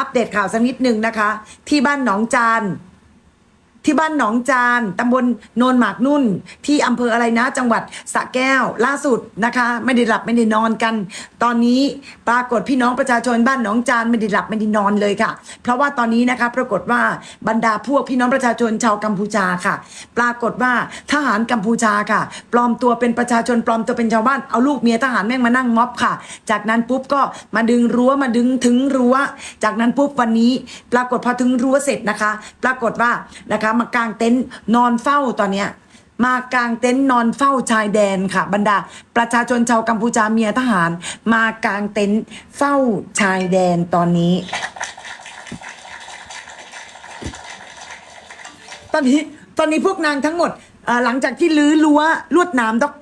อัปเดตข่าวสักนิดหนึ่งนะคะ ที่บ้านหนองจาน ที่บ้านหนองจานตำบลโนนหมากนุ่น ที่อำเภออะไรนะ จังหวัดสระแก้ว ล่าสุดนะคะ ไม่ได้หลับไม่ได้นอนกัน ตอนนี้ปรากฏพี่น้องประชาชนบ้านหนองจานไม่ได้หลับไม่ได้นอนเลยค่ะ เพราะว่าตอนนี้นะคะปรากฏว่าบรรดาพวกพี่น้องประชาชนชาวกัมพูชาค่ะ ปรากฏว่าทหารกัมพูชาค่ะ ปลอมตัวเป็นประชาชนปลอมตัวเป็นชาวบ้านเอาลูกเมียทหารแม่งมานั่งม็อบค่ะ จากนั้นปุ๊บก็มาดึงรั้วมาดึงถึงรั้ว จากนั้นปุ๊บวันนี้ ปรากฏพอถึงรั้วเสร็จนะคะ ปรากฏว่านะคะมากางเต็นท์นอนเฝ้าตอนเนี้ยมากางเต็นท์นอนเฝ้าชายแดนค่ะ บรรดา ประชาชนชาวกัมพูชาเมียทหาร มากางเต็นท์เฝ้าชายแดนตอนนี้ ตอนนี้ตอนนี้พวกนางทั้งหมดหลังจากที่ลื้อรั้วลวดหนามดอก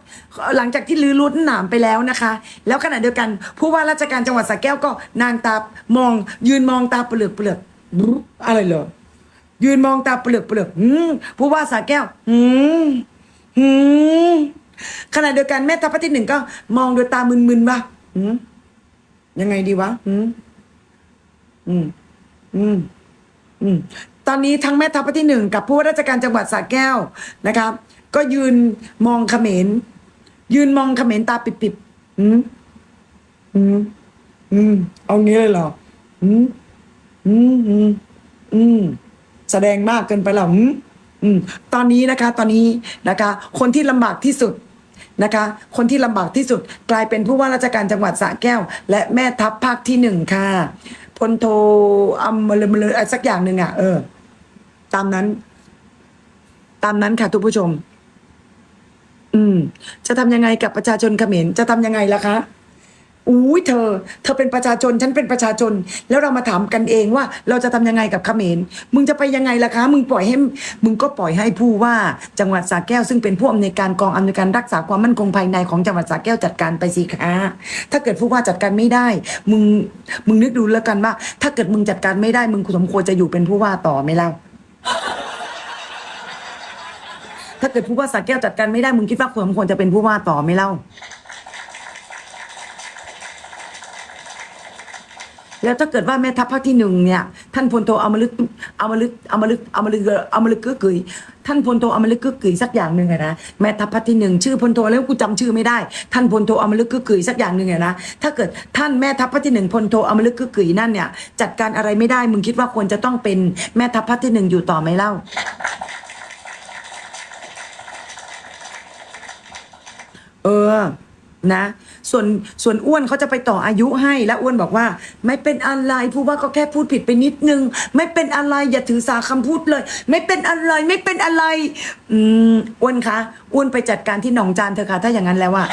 หลังจากที่ลื้อลวดหนามไปแล้วนะคะ แล้วขณะเดียวกันผู้ว่าราชการจังหวัดสระแก้วก็นางตามองยืนมองตาเปลือกเปลือกอะไรเหรอ ยืนมองตาเปลือกเปลือกอืมผู้ว่าสระแก้วอืมอืมขณะเดียวกันแม่ทัพภาคที่หนึ่งก็ มองโดยตามึนๆว่าอืมยังไงดีวะอืมอืม อืม อืม ตอนนี้ทั้งแม่ทัพภาคที่หนึ่งกับผู้ว่าราชการจังหวัดสระแก้วนะครับ ก็ยืนมองเขมรยืนมองเขมรตาปิบๆอืม อืม อืม เอางี้เลยเหรออืม อืม อืมอืม แสดงมากเกินไปหรออืมตอนนี้นะคะตอนนี้นะคะ คนที่ลำบากที่สุดนะคะ คนที่ลำบากที่สุดกลายเป็นผู้ว่าราชการจังหวัดสระแก้ว และแม่ทัพภาคที่หนึ่งค่ะพลโทอัมมลมลอะไรสักอย่างหนึ่งอะเออ ตามนั้น ตามนั้นค่ะทุกผู้ชม อืม จะทำยังไงกับประชาชนเขมรจะทำยังไงล่ะคะ อุ้ยเธอ เธอเป็นประชาชน ฉันเป็นประชาชน แล้วเรามาถามกันเองว่าเราจะทำยังไงกับเขมร มึงจะไปยังไงล่ะคะ มึงปล่อยให้ มึงก็ปล่อยให้ผู้ว่าจังหวัดสระแก้วซึ่งเป็นผู้อำนวยการกองอำนวยการรักษาความมั่นคงภายในของจังหวัดสระแก้วจัดการไปสิคะถ้าเกิดผู้ว่าจัดการไม่ได้ มึง มึงนึกดูแล้วกันว่า ถ้าเกิดมึงจัดการไม่ได้ มึงสมควรจะอยู่เป็นผู้ว่าต่อไหมเล่าถ้าเกิดผู้ว่าสระแก้วจัดการไม่ได้ มึงคิดว่าสมควรจะเป็นผู้ว่าต่อไหมเล่า แล้วถ้าเกิดว่าแม่ทัพภาคที่หนึ่งเนี่ย ท่านพลโทอมฤตอมฤตอมฤตอมฤตอมฤตกึกกยท่านพลโทอมฤตกึกกยสักอย่างหนึ่งอะนะแม่ทัพภาคที่หนึ่งชื่อพลโทแล้วกูจำชื่อไม่ได้ ท่านพลโทอมฤตกึกกยสักอย่างหนึ่งอะนะถ้าเกิดท่านแม่ทัพภาคที่หนึ่งพลโทอมฤตกึกกยนั่นเนี่ยจัดการอะไรไม่ได้มึงคิดว่าควรจะต้องเป็นแม่ทัพภาคที่หนึ่งอยู่ต่อไหมเล่าเออ นะ ส่วนส่วนอ้วนเขาจะไปต่ออายุให้ แล้วอ้วนบอกว่า ไม่เป็นอะไรผู้ว่าก็แค่พูดผิดไปนิดนึง ไม่เป็นอะไรอย่าถือสาคำพูดเลย ไม่เป็นอะไรไม่เป็นอะไร อืมอ้วนคะอ้วนไปจัดการที่หนองจานเธอะค่ะถ้าอย่างนั้นแล้วอะ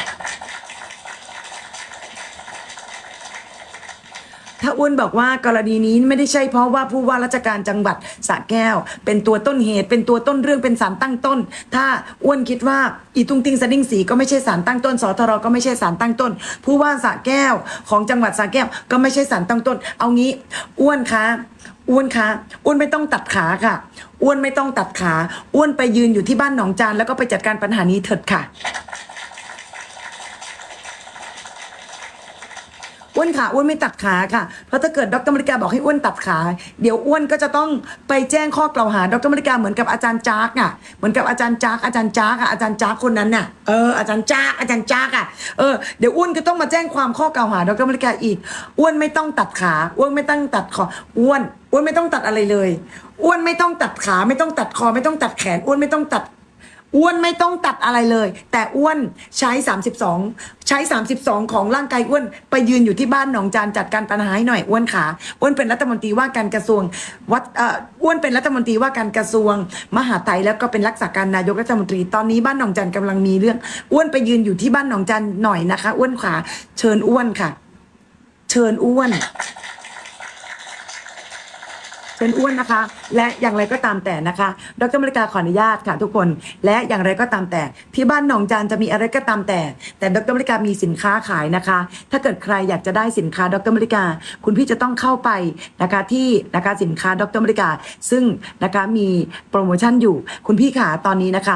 ถ้าอ้วนบอกว่ากรณีนี้ไม่ได้ใช่เพราะว่าผู้ว่าราชการจังหวัดสระแก้ว เป็นตัวต้นเหตุ เป็นตัวต้นเรื่องเป็นสารตั้งต้น ถ้าอ้วนคิดว่าอีตุงติงสดิ้งสีก็ไม่ใช่สารตั้งต้นสทรก็ไม่ใช่สารตั้งต้น ผู้ว่าสระแก้วของจังหวัดสระแก้ว ก็ไม่ใช่สารตั้งต้น เอางี้ อ้วนคะอ้วนคะอ้วนไม่ต้องตัดขาค่ะ อ้วนไม่ต้องตัดขา อ้วนไปยืนอยู่ที่บ้านหนองจานแล้วก็ไปจัดการปัญหานี้เถิดค่ะ อ้วนขาอ้วนไม่ตัดขาค่ะ เพราะถ้าเกิดดรมริกาบอกให้อ้วนตัดขา เดี๋ยวอ้วนก็จะต้องไปแจ้งข้อกล่าวหาดรมริกาเหมือนกับอาจารย์จากอะเหมือนกับอาจารย์จากอาจารย์จากอะอาจารย์จากคนนั้นน่ะเอออาจารย์จากอาจารย์จากอะเออเดี๋ยวอ้วนก็ต้องมาแจ้งความข้อกล่าวหาดรมริกาอีก อ้วนไม่ต้องตัดขาอ้วนไม่ต้องตัดคออ้วนอ้วนไม่ต้องตัดอะไรเลย อ้วนไม่ต้องตัดขาไม่ต้องตัดคอไม่ต้องตัดแขน อ้วนไม่ต้องตัด อ้วนไม่ต้องตัดอะไรเลย แต่อ้วนใช้ 32 ใช้ 32 ของร่างกายอ้วนไปยืนอยู่ที่บ้านหนองจานจัดการปัญหาให้หน่อยอ้วนขาอ้วนเป็นรัฐมนตรีว่าการกระทรวงวัดอ้วนเป็นรัฐมนตรีว่าการกระทรวง มหาไทยแล้วก็เป็นรักษาการนายกรัฐมนตรีตอนนี้บ้านหนองจันกำลังมีเรื่อง อ้วนไปยืนอยู่ที่บ้านหนองจันหน่อยนะคะ อ้วนขาเชิญอ้วนค่ะ เชิญอ้วน เชิญอ้วนนะคะ และอย่างไรก็ตามแต่นะคะ ดรมริกาขออนุญาตค่ะทุกคน และอย่างไรก็ตามแต่ ที่บ้านหนองจานจะมีอะไรก็ตามแต่ แต่ดรมริกามีสินค้าขายนะคะ ถ้าเกิดใครอยากจะได้สินค้าดรมริกา คุณพี่จะต้องเข้าไปนะคะที่นะคะสินค้าดรมริกา ซึ่งนะคะมีโปรโมชั่นอยู่คุณพี่ขาตอนนี้นะคะ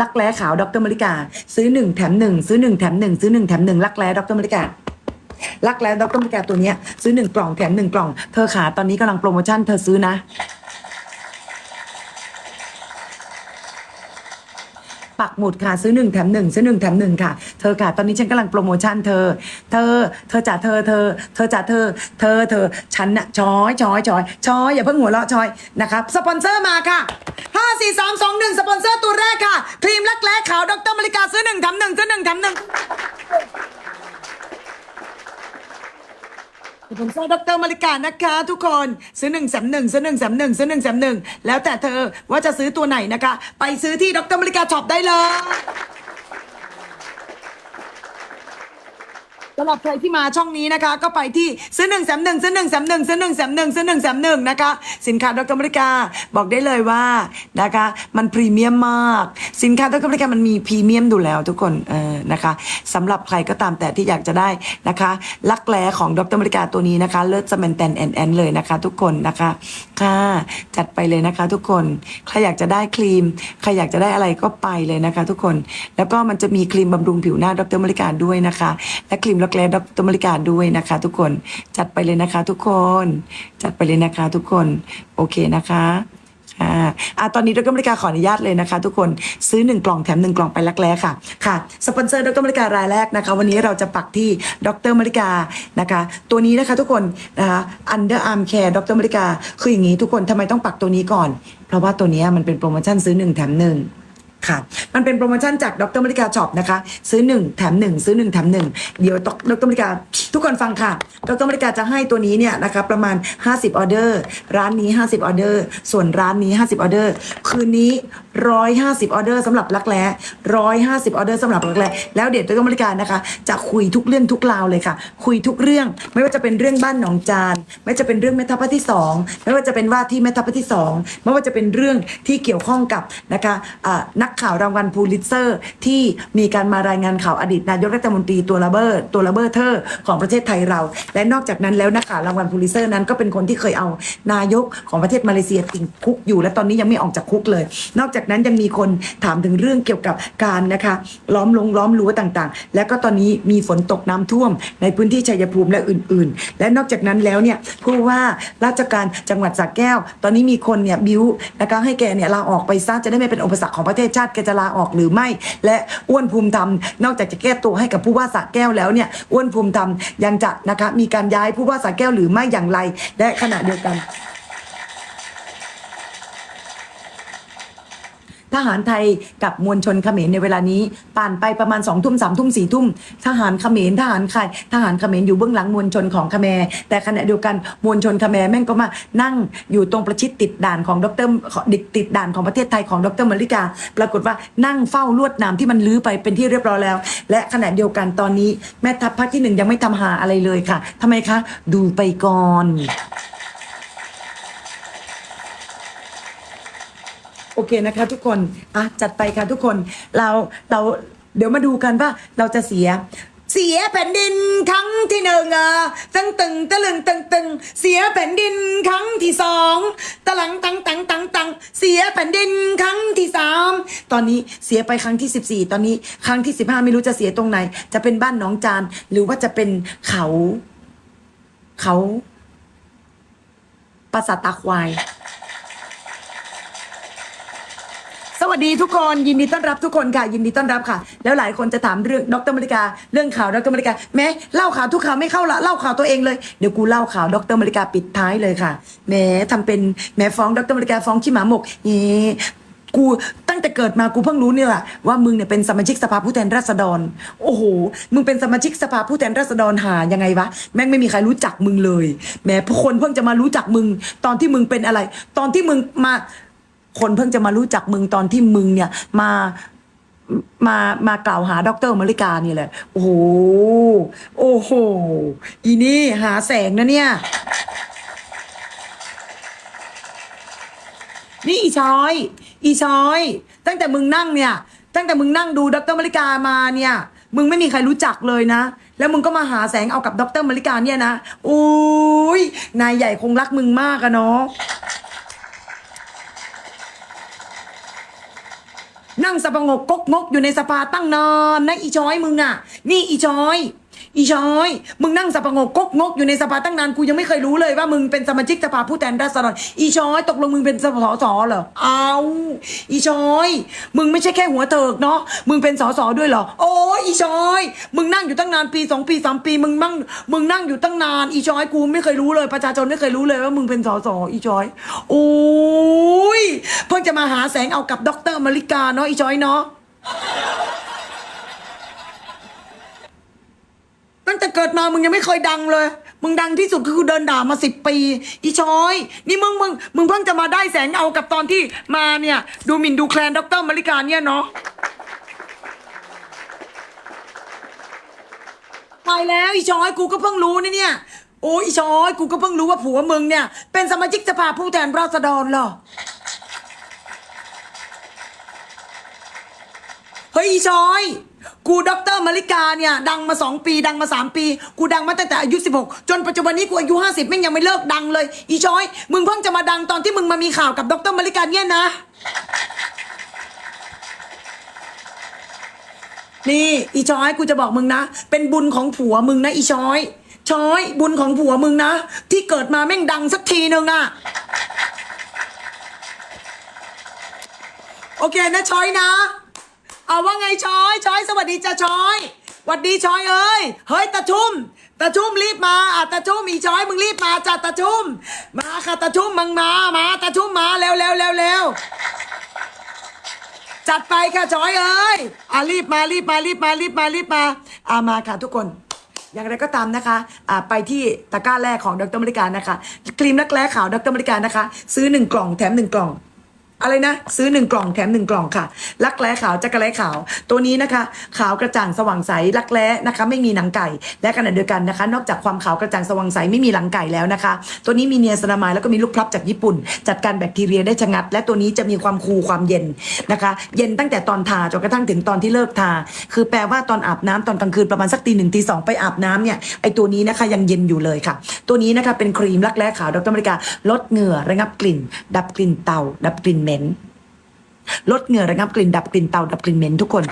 ลักแร้ขาวดรมริกา ซื้อหนึ่งแถมหนึ่งซื้อหนึ่งแถมหนึ่งซื้อหนึ่งแถมหนึ่งลักแร้ดรมริกา รักแล้วดรมริกาตัวเนี้ยซื้อหนึ่งกล่องแถมหนึ่งกล่อง เธอขาตอนนี้กำลังโปรโมชั่นเธอซื้อนะ ปักหมุดค่ะซื้อหนึ่งแถมหนึ่งซื้อหนึ่งแถมหนึ่งค่ะ เธอค่ะตอนนี้ฉันกำลังโปรโมชั่นเธอ เธอ เธอจ่าเธอเธอ เธอจ่าเธอ เธอเธอฉันน่ะช้อยช้อยช้อยช้อยอย่าเพิ่งหัวเราะช้อยนะครับสปอนเซอร์มาค่ะห้าสี่สามสองหนึ่งสปอนเซอร์ตัวแรกค่ะครีมรักแร้ขาวดรมริกาซื้อหนึ่งแถมหนึ่งซื้อหนึ่งแถมหนึ่ง สปอนเซอดรมาริกานะคะทุกคนซื้อหนึ่งแสมหนึ่งซื้อหนึ่งแสมหนึ่งซื้อหนึ่งแสมหนึ่งแล้วแต่เธอว่าจะซื้อตัวไหนนะคะ ไปซื้อที่ดรมาริกาช็อปได้เลยสำหรับใครที่มาช่องนี้นะคะ ก็ไปที่ซื้อหนึ่งแสมหนึ่งซื้อหนึ่งแสมหนึ่งซื้อหนึ่งแสมหนึ่งซื้อหนึ่งแสมหนึ่งนะคะ สินค้าดรอเมริกาบอกได้เลยว่านะคะ มันพรีเมียมมาก สินค้าดรอเมริกามันมีพรีเมียมดูแล้วทุกคนเออนะคะสำหรับใครก็ตามแต่ที่อยากจะได้นะคะลักแร้ของดรมริกาตัวนี้นะคะเลิศสแมนแตนแอนแอนเลยนะคะ ทุกคนนะคะค่ะจัดไปเลยนะคะ ทุกคนใครอยากจะได้ครีมใครอยากจะได้อะไรก็ไปเลยนะคะ ทุกคนแล้วก็มันจะมีครีมบำรุงผิวหน้าดรมริกาด้วยนะคะ และครีมรักแร้ดรมริกาด้วยนะคะ ทุกคนจัดไปเลยนะคะ ทุกคนจัดไปเลยนะคะ ทุกคนโอเคนะคะ ค่ะอะตอนนี้ดรอเมริกาขออนุญาตเลยนะคะ ทุกคนซื้อหนึ่งกล่องแถมหนึ่งกล่องไปรักแร้ค่ะค่ะสปอนเซอร์ดรอเมริการายแรกนะคะ วันนี้เราจะปักที่ดรอเมริกานะคะ ตัวนี้นะคะทุกคนนะคะ Under Arm Care ดรอเมริกาคืออย่างนี้ทุกคนทำไมต้องปักตัวนี้ก่อน เพราะว่าตัวนี้มันเป็นโปรโมชั่นซื้อหนึ่งแถมหนึ่ง ค่ะ มันเป็นโปรโมชั่นจากดรมริกาช็อปนะคะ ซื้อ 1 แถม 1 ซื้อ 1 แถม 1 เดี๋ยวดรมริกา ทุกคนฟังค่ะ ดรมริกาจะให้ตัวนี้เนี่ยนะคะประมาณ 50 ออเดอร์ ร้านนี้ 50 ออเดอร์ ส่วนร้านนี้ 50 ออเดอร์ คืนนี้ 150 ออเดอร์สำหรับรักแร้150 ออเดอร์สำหรับรักแร้แล้วเดี๋ยวดรมริกานะคะ จะคุยทุกเรื่องทุกราวเลยค่ะ คุยทุกเรื่อง ไม่ว่าจะเป็นเรื่องบ้านหนองจาน ไม่ว่าจะเป็นเรื่องแม่ทัพภาคที่สองไม่ว่าจะเป็นว่าที่แม่ทัพภาคที่สองไม่ว่าจะเป็นเรื่องที่เกี่ยวข้องกับนะคะนักข่าวรางวัลพูลิตเซอร์ ที่มีการมารายงานข่าวอดีตนายกรัฐมนตรีตัวระเบิดตัวระเบิดเธอร์ของประเทศไทยเรา และนอกจากนั้นแล้วนักข่าวรางวัลพูลิตเซอร์นั้นก็เป็นคนที่เคยเอานายกของประเทศมาเลเซียติดคุกอยู่ และตอนนี้ยังไม่ออกจากคุกเลย นอกจากนั้นยังมีคนถามถึงเรื่องเกี่ยวกับการนะคะ ล้อมลงล้อมรั้วต่างๆ และก็ตอนนี้มีฝนตกน้ำท่วม ในพื้นที่ชัยภูมิและอื่น ๆ และนอกจากนั้นแล้วเนี่ยผู้ว่าราชการจังหวัดสระแก้ว ตอนนี้มีคนเนี่ยบิ้วนะคะให้แกเนี่ยลาออกไปซะจะได้ไม่เป็นอุปสรรคของประเทศชาติแกจะลาออกหรือไม่ และอ้วนภูมิธรรมนอกจากจะแก้ตัวให้กับผู้ว่าสระแก้วแล้วเนี่ยอ้วนภูมิธรรมยังจะนะคะมีการย้ายผู้ว่าสระแก้วหรือไม่อย่างไร และขณะเดียวกัน ทหารไทยกับมวลชนเขมรในเวลานี้ผ่านไปประมาณสองทุ่มสามทุ่มสี่ทุ่มทหารเขมรทหารใครทหารเขมรอยู่เบื้องหลังมวลชนของเขมรแต่ขณะเดียวกันมวลชนเขมรแม่งก็มานั่งอยู่ตรงประชิดติดด่านของดรดิติดด่านของประเทศไทยของดรมริกา ปรากฏว่านั่งเฝ้าลวดนามที่มันลื้อไปเป็นที่เรียบร้อยแล้ว และขณะเดียวกันตอนนี้แม่ทัพภาคที่หนึ่งยังไม่ทำหาอะไรเลยค่ะทำไมคะ ดูไปก่อน โอเคนะคะ ทุกคนอะจัดไปค่ะทุกคนเราเราเดี๋ยวมาดูกันว่าเราจะเสีย เสียแผ่นดินครั้งที่หนึ่งอะตึงตึงตะลึงตึงตึงเสียแผ่นดินครั้งที่สองตะลังตังตังตังตังเสียแผ่นดินครั้งที่สามตอนนี้เสียไปครั้งที่สิบสี่ตอนนี้ครั้งที่สิบห้าไม่รู้จะเสียตรงไหน จะเป็นบ้านหนองจานหรือว่าจะเป็นเขา เขาปราสาทตาควาย ส วัสดีทุกคนยินดีต้อนรับทุกคนค่ะ ยินดีต้อนรับค่ะ แล้วหลายคนจะถามเรื่องดรมริกา เรื่องข่าวดรมริกาแม้เล่าข่าวทุกข่าวไม่เข้าละเล่าข่าวตัวเองเลยเดี๋ยวกูเล่าข่าวดรมริกาปิดท้ายเลยค่ะแหม้ทำเป็นแหม้ฟ้องดรมริกาฟ้องขี้หมาหมกเย่กูตั้งแต่เกิดมากูเพิ่งรู้เนี่ยแหละว่ามึงเนี่ยเป็นสมาชิกสภาผู้แทนราษฎร โอ้โห มึงเป็นสมาชิกสภาผู้แทนราษฎรหายังไงวะแม่งไม่มีใครรู้จักมึงเลยแหม้คนเพิ่งจะมารู้จักมึง ตอนที่มึงเป็นอะไร ตอนที่มึงมา คนเพิ่งจะมารู้จักมึงตอนที่มึงเนี่ยมามามากล่าวหาดรมริกานี่แหละ โอ้โห โอ้โห อีนี่หาแสงนะเนี่ย นี่อีชอย อีชอย ตั้งแต่มึงนั่งเนี่ย ตั้งแต่มึงนั่งดูดรมริกามาเนี่ย มึงไม่มีใครรู้จักเลยนะ แล้วมึงก็มาหาแสงเอากับดรมริกาเนี่ยนะอุ้ย นายใหญ่คงรักมึงมากอะเนาะ นั่งสะพงกกกงกอยู่ในสภาตั้งนานนะอีช้อยมึงอะ นี่อีช้อย อีช้อย มึงนั่งสับประงกกกงกอยู่ในสภาตั้งนานกูยังไม่เคยรู้เลยว่ามึงเป็นสมาชิกสภาผู้แทนราษฎรอีช้อยตกลงมึงเป็นสสสเหรอเอาอีช้อย มึงไม่ใช่แค่หัวเถิกเนาะมึงเป็นสสด้วยเหรอโอ้ยอีช้อย มึงนั่งอยู่ตั้งนานปีสองปีสามปี มึงนั่งมึงนั่งอยู่ตั้งนานอีช้อยกูไม่เคยรู้เลย ประชาชนไม่เคยรู้เลยว่ามึงเป็นสสอีช้อยโอ้ย มาหาแสงเอากับด็อกเตอร์มาริกาเนาะอีช้อยเนาะตั้งแต่เกิดมามึงยังไม่เคยดังเลย มึงดังที่สุดคือเดินด่ามาสิบปี อีชอย นี่มึงมึงมึงเพิ่งจะมาได้แสงเอากับตอนที่มาเนี่ย ดูหมิ่นดูแคลนด็อกเตอร์มาริกาเนี่ยเนาะตายแล้วอีชอยกูก็เพิ่งรู้นี่เนี่ยโอ้ยอีชอยกูก็เพิ่งรู้ว่าผัวมึงเนี่ย เป็นสมาชิกสภาผู้แทนราษฎรเหรอ เฮ้ยอีชอย กูด็อกเตอร์มาริกาเนี่ย ดังมาสองปี ดังมาสามปี กูดังมาตั้งแต่อายุสิบหกจนปัจจุบันนี้กูอายุห้าสิบแม่งยังไม่เลิกดังเลย อีชอย มึงเพิ่งจะมาดังตอนที่มึงมามีข่าวกับด็อกเตอร์มาริกาเนี่ยนะ นี่อีชอยกูจะบอกมึงนะ เป็นบุญของผัวมึงนะอีชอย ชอยบุญของผัวมึงนะ ที่เกิดมาแม่งดังสักทีหนึ่งอะโอเคนะชอยนะ เอาว่าไงชอยชอยสวัสดีจ้าชอยสวัสดีชอยเอ้ยเฮ้ยตาชุ่มตาชุ่มรีบมาอะตาชุ่มอีชอยมึงรีบมาจ้าตาชุ่มมาค่ะตาชุ่มมึงมามาตาชุ่มมาเร็วเร็วเร็วเร็วจัดไปค่ะชอยเอ้ยอะรีบมารีบมารีบมารีบมารีบมาอะมาค่ะทุกคน อย่างไรก็ตามนะคะอ่าไปที่ตะกร้าแรกของดรมริการนะคะ ครีมรักแร้ขาวดรมริการนะคะ ซื้อหนึ่งกล่องแถมหนึ่งกล่อง อะไรนะ ซื้อหนึ่งกล่องแถมหนึ่งกล่องค่ะ รักแร้ขาวจักรแร้ขาว ตัวนี้นะคะ ขาวกระจ่างสว่างใสรักแร้นะคะ ไม่มีหนังไก่ และขณะเดียวกันนะคะ นอกจากความขาวกระจ่างสว่างใสไม่มีหลังไก่แล้วนะคะ ตัวนี้มีเนียสนามายแล้วก็มีลูกพลับจากญี่ปุ่น จัดการแบคทีเรียได้ชะงัด และตัวนี้จะมีความคูลความเย็นนะคะ เย็นตั้งแต่ตอนทาจนกระทั่งถึงตอนที่เลิกทา คือแปลว่าตอนอาบน้ำตอนกลางคืนประมาณสักตีหนึ่งตีสองไปอาบน้ำเนี่ยไอตัวนี้นะคะยังเย็นอยู่เลยค่ะ ตัวนี้นะคะเป็นครีมรักแร้ขาวดรอเมริกาลดเหงื่อระงับกลิ่น ดับกลิ่นเตาดับกลิ่นเหม็นลดเหงื่อระงับกลิ่นดับกลิ่นเตาดับกลิ่นเหม็นทุกคน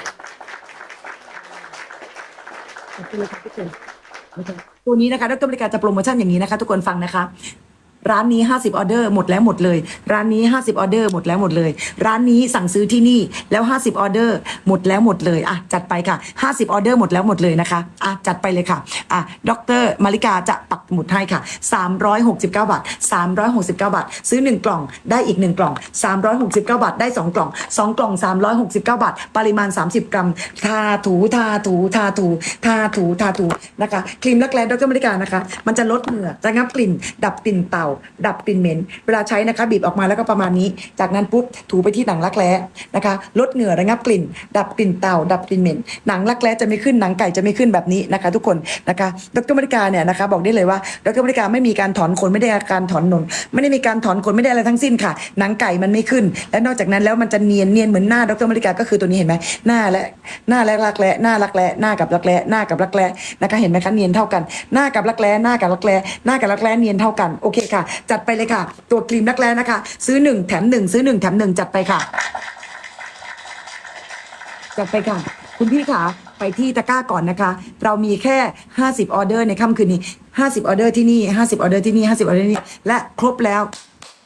ตัวนี้นะคะดรบริการจะโปรโมชั่นอย่างนี้นะคะ ทุกคนฟังนะคะ ร้านนี้ 50ออเดอร์หมดแล้วหมดเลย ร้านนี้ 50ออเดอร์หมดแล้วหมดเลย ร้านนี้สั่งซื้อที่นี่แล้ว 50ออเดอร์หมดแล้วหมดเลยอะจัดไปค่ะ 50ออเดอร์หมดแล้วหมดเลยนะคะอะจัดไปเลยค่ะอะดรมาริกาจะปักหมุดให้ค่ะ 369 บาท 369 บาท ซื้อ 1 กล่องได้อีก 1 กล่อง 369 บาทได้ 2 กล่อง 2 กล่อง 369 บาท ปริมาณ 30 กรัม ทาถูทาถูทาถูทาถูทาถูนะคะครีมรักแร้ดรมาริกานะคะ มันจะลดเหงื่อระงับกลิ่น ดับกลิ่นเต่าดับกลิ่นเหม็น เวลาใช้นะคะบีบออกมาแล้วก็ประมาณนี้ จากนั้นปุ๊บถูไปที่หนังรักแร้นะคะ ลดเหงื่อระงับกลิ่น ดับกลิ่นเต่า ดับกลิ่นเหม็น หนังรักแร้จะไม่ขึ้นหนังไก่จะไม่ขึ้นแบบนี้นะคะ ทุกคนนะคะดรมาริกาเนี่ยนะคะบอกได้เลยว่าดรมาริกาไม่มีการถอนขนไม่ได้การถอนหนนไม่ได้มีการถอนขนไม่ได้อะไรทั้งสิ้นค่ะ หนังไก่มันไม่ขึ้น และนอกจากนั้นแล้วมันจะเนียนเนียนเหมือนหน้าดรมริกาก็คือตัวนี้เห็นไหมหน้าและหน้าและรักแร้หน้ารักแร้หน้ากับรักแร้หน้ากับรักแร้นะคะเห็นไหมคะเนียนเท่ากันหน้ากับรักแร้หน้ากับรักแร้หน้ากับรักแร้เนียนเท่ากันโอเคค่ะจัดไปเลยค่ะ ตัวครีมรักแร้นะคะ ซื้อหนึ่งแถมหนึ่งซื้อหนึ่งแถมหนึ่งจัดไปค่ะ จัดไปค่ะ คุณพี่ขาไปที่ตะกร้าก่อนนะคะ เรามีแค่ 50 ออเดอร์ในค่ำคืนนี้ 50 ออเดอร์ที่นี่ 50 ออเดอร์ที่นี่ 50 ออเดอร์ที่นี่ และครบแล้ว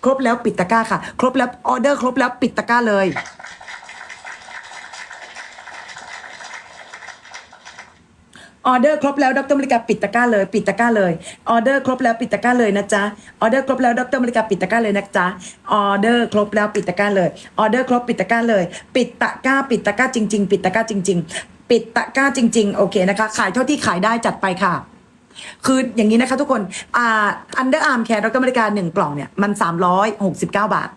ครบแล้วปิดตะกร้าค่ะ ครบแล้วออเดอร์ครบแล้วปิดตะกร้าเลย ออเดอร์ครบแล้วดรมริกาปิดตะกร้าเลยปิดตะกร้าเลยออเดอร์ครบแล้วปิดตะกร้าเลยนะจ๊ะออเดอร์ครบแล้วดรมริกาปิดตะกร้าเลยนะจ๊ะออเดอร์ครบแล้วปิดตะกร้าเลยออเดอร์ครบปิดตะกร้าเลย ปิดตะกร้าปิดตะกร้าจริง ๆ ปิดตะกร้าจริง ๆ ปิดตะกร้าจริง ๆ โอเคนะคะ ขายเท่าที่ขายได้จัดไปค่ะคืออย่างนี้นะคะทุกคน อ่า อันเดอร์อาร์มแคร์ดรมริกาหนึ่งกล่องเนี่ย มัน 369 บาท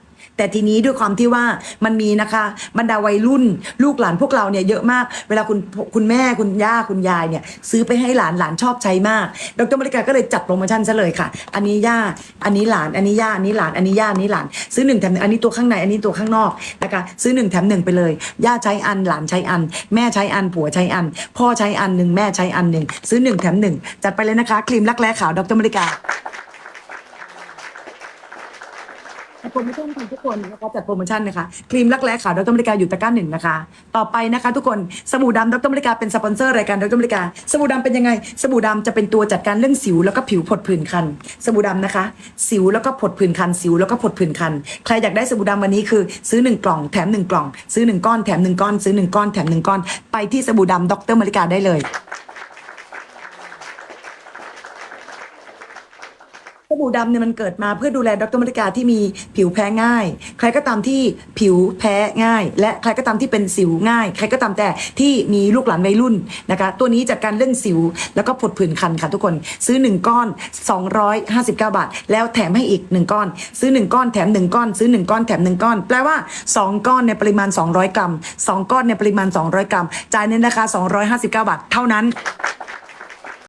แต่ทีนี้ด้วยความที่ว่ามันมีนะคะบรรดาวัยรุ่นลูกหลานพวกเราเนี่ยเยอะมาก เวลาคุณคุณแม่คุณย่าคุณยายเนี่ยซื้อไปให้หลานหลานชอบใช้มาก ดรมริกาก็เลยจัดโปรโมชั่นซะเลยค่ะ อันนี้ย่าอันนี้หลานอันนี้ย่าอันนี้หลานอันนี้ย่าอันนี้หลาน ซื้อหนึ่งแถมอันนี้ตัวข้างในอันนี้ตัวข้างนอกนะคะซื้อหนึ่งแถมหนึ่งไปเลยย่าใช้อันหลานใช้อัน แม่ใช้อันผัวใช้อัน พ่อใช้อันหนึ่งแม่ใช้อันหนึ่งซื้อหนึ่งแถมหนึ่งจัดไปเลยนะคะครีมรักแร้ขาวดรมริกา โปรโมชั่นของทุกคนนะคะจัดโปรโมชั่นนะคะครีมรักแร้ขาวดรมริกาอยู่ตะกร้าหนึ่งนะคะ ต่อไปนะคะ ทุกคนสบู่ดำดรมริกาเป็นสปอนเซอร์รายการดรมริกาสบู่ดำเป็นยังไง สบู่ดำจะเป็นตัวจัดการเรื่องสิวแล้วก็ผิวผดผื่นคัน สบู่ดำนะคะ สิวแล้วก็ผดผื่นคัน สิวแล้วก็ผดผื่นคัน ใครอยากได้สบู่ดำวันนี้คือ ซื้อหนึ่งกล่องแถมหนึ่งกล่อง ซื้อหนึ่งก้อนแถมหนึ่งก้อน ซื้อหนึ่งก้อนแถมหนึ่งก้อน ไปที่สบู่ดำดรมริกาได้เลย สบู่ดำเนี่ยมันเกิดมาเพื่อดูแลดรมริกาที่มีผิวแพ้ง่าย ใครก็ตามที่ผิวแพ้ง่าย และใครก็ตามที่เป็นสิวง่าย ใครก็ตามแต่ที่มีลูกหลานวัยรุ่นนะคะ ตัวนี้จัดการเรื่องสิวแล้วก็ผดผื่นคันค่ะทุกคนซื้อ 1 ก้อน 259 บาท แล้วแถมให้อีก 1 ก้อน ซื้อ 1 ก้อนแถม 1 ก้อน ซื้อ 1 ก้อนแถม 1 ก้อน แปลว่า 2 ก้อนในปริมาณ 200 กรัม 2 ก้อนในปริมาณ 200 กรัมจ่ายในราคา 259 บาท เท่านั้น